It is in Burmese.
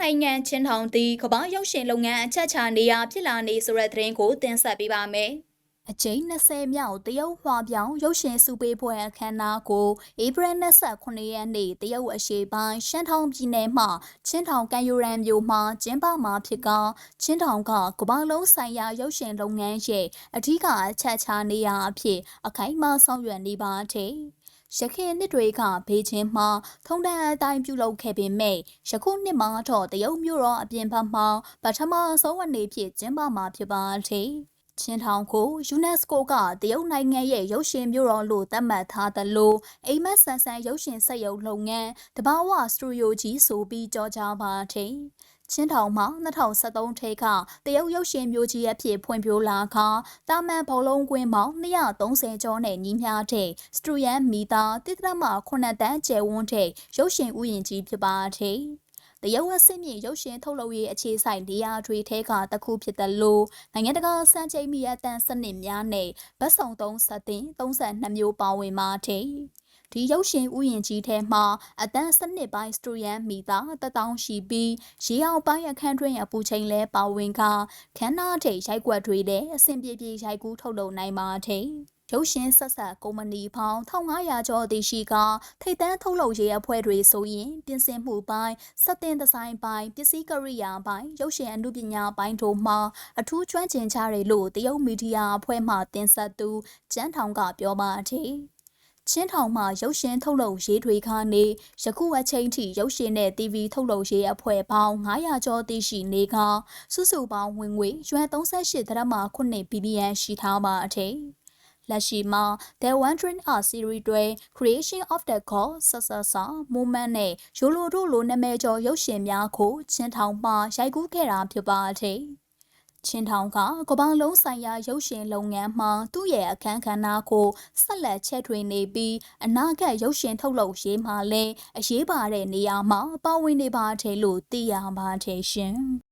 နိုင်ငံချင်းထောင်တီကမ္ဘာရုပ်ရှင်လုပ်ငန်းအချက်ချာနေရာဖြစ်လာနေဆိုတဲ့သတင်းကိုတင်ဆက်ပေးပါမယ်။အကျိန်20မြောက်တရုတ်ဟွာပြောင်ရုပ်ရှင်စုပေးပွဲအခမ်းအနားကိုဧပြီ29ရက်နေ့တရုတ်အရှေ့ပိုင်းရှမ်းထောင်ပြည်နယ်မှချင်းထောင်ကန်ယူရန်မြို့မှာကျင်းပမှာဖြစ်ကချင်းထောင်ကကမ္ဘာလုံးဆိုင်ရာရုပ်ရှင်လုပ်ငန်းရဲ့အထူးအချက်ချာနေရာအဖြစ်အခိုင်အမာဆောင်ရွက်နေပါတဲ့။ ရခိုင်နှစ်တွေကဘေးချင်းမှာထုံတန်အတိုင်းပြုလုပ်ခဲ့ပေမဲ့ယခုနှစ်မှာတော့တရုတ်မြို့တော်အပြင်ဘက်မှာပထမဆုံးအနေဖြင့်ကျင်းပမှာဖြစ်ပါတယ်။ချင်းထောင်ကို UNESCO ကတရုတ်နိုင်ငံရဲ့ရုပ်ရှင်မြို့တော်လို့သတ်မှတ်ထားသလိုအိမ်မက်ဆန်ဆန်ရုပ်ရှင်စက်ရုပ်လုပ်ငန်းတဘာဝစတူဒီယိုကြီးဆိုပြီးကြောကြားပါတယ်။ ချင်းထောင်မှာ2013ထဲကတရုတ်ရုပ်ရှင်မျိုးကြီးအဖြစ်ဖွံ့ဖြိုးလာခါတာမန်ဘောလုံးကွင်းပေါင်း230ကျော်နဲ့ညီမျှတဲ့စတူရန်မီတာတိတရမ9တန်းကျယ်ဝန်းတဲ့ရုပ်ရှင်ဥယျာဉ်ကြီးဖြစ်ပါတယ်။တရုတ်အဆင့်မြင့်ရုပ်ရှင်ထုတ်လုပ်ရေးအခြေစိုက်နေရာတွေထဲကတစ်ခုဖြစ်တယ်လို့နိုင်ငံတကာစံချိန်မီအတန်စနစ်များနဲ့ဗတ်ဆောင်သုံးစက်တင်32မျိုးပါဝင်ပါတယ်။ ဒီရုပ်ရှင်ဥယျာဉ်ကြီးထဲမှာအတန်းစနစ်ပိုင်းစတူရန်မီတာတထောင်ရှိပြီးရေအောင်ပိုင်းအခန်းတွင်းအပူချိန်လဲပါဝင်ကခန်းနာထိတ်ရိုက်ကွက်တွေနဲ့အဆင်ပြေပြေရိုက်ကူးထုတ်လုပ်နိုင်ပါတယ်ရုပ်ရှင်ဆက်ဆက်ကုမ္ပဏီပေါင်း1500ကျော်တည်ရှိကထိတ်တန်းထုတ်လုပ်ရေးအဖွဲ့တွေဆိုရင်ပြင်ဆင်မှုပိုင်းစက်တင်ဒီဇိုင်းပိုင်းပစ္စည်းကရိယာပိုင်းရုပ်ရှင်အမှုပညာပိုင်းတို့မှာအထူးကျွမ်းကျင်ကြတယ်လို့တရုတ်မီဒီယာအဖွဲ့မှတင်ဆက်သူကျန်းထောင်ကပြောပါတယ် ချင်းထောင်မှရုပ်ရှင်ထုတ်လုပ်ရေးတွေခါနေယခုအချိန်ထိရုပ်ရှင်နဲ့ TV ထုတ်လုပ်ရေးအဖွဲ့ပေါင်း900ကျော်တည်ရှိနေကစုစုပေါင်းဝင်ငွေရွှန်38ဒရမ9 BBN ရှိထားပါအထိလက်ရှိမှာ The Wandering Art Series တွင် Creation of the God ဆဆဆ Movement နဲ့ရိုလိုတို့လိုနာမည်ကျော်ရုပ်ရှင်များကိုချင်းထောင်မှရိုက်ကူးခဲ့တာဖြစ်ပါသည် ချင်းထောင်ကကပောင်လုံးဆိုင်ရာရုပ်ရှင်လုပ်ငန်းမှာသူ့ရဲ့အခန်းကဏ္ဍကိုဆက်လက်ချဲ့ထွင်နေပြီးအနာဂတ်ရုပ်ရှင်ထုတ်လုပ်ရေးမှာလည်းအရေးပါတဲ့နေရာမှာပါဝင်နေပါတယ်လို့သိရပါတယ်ရှင်။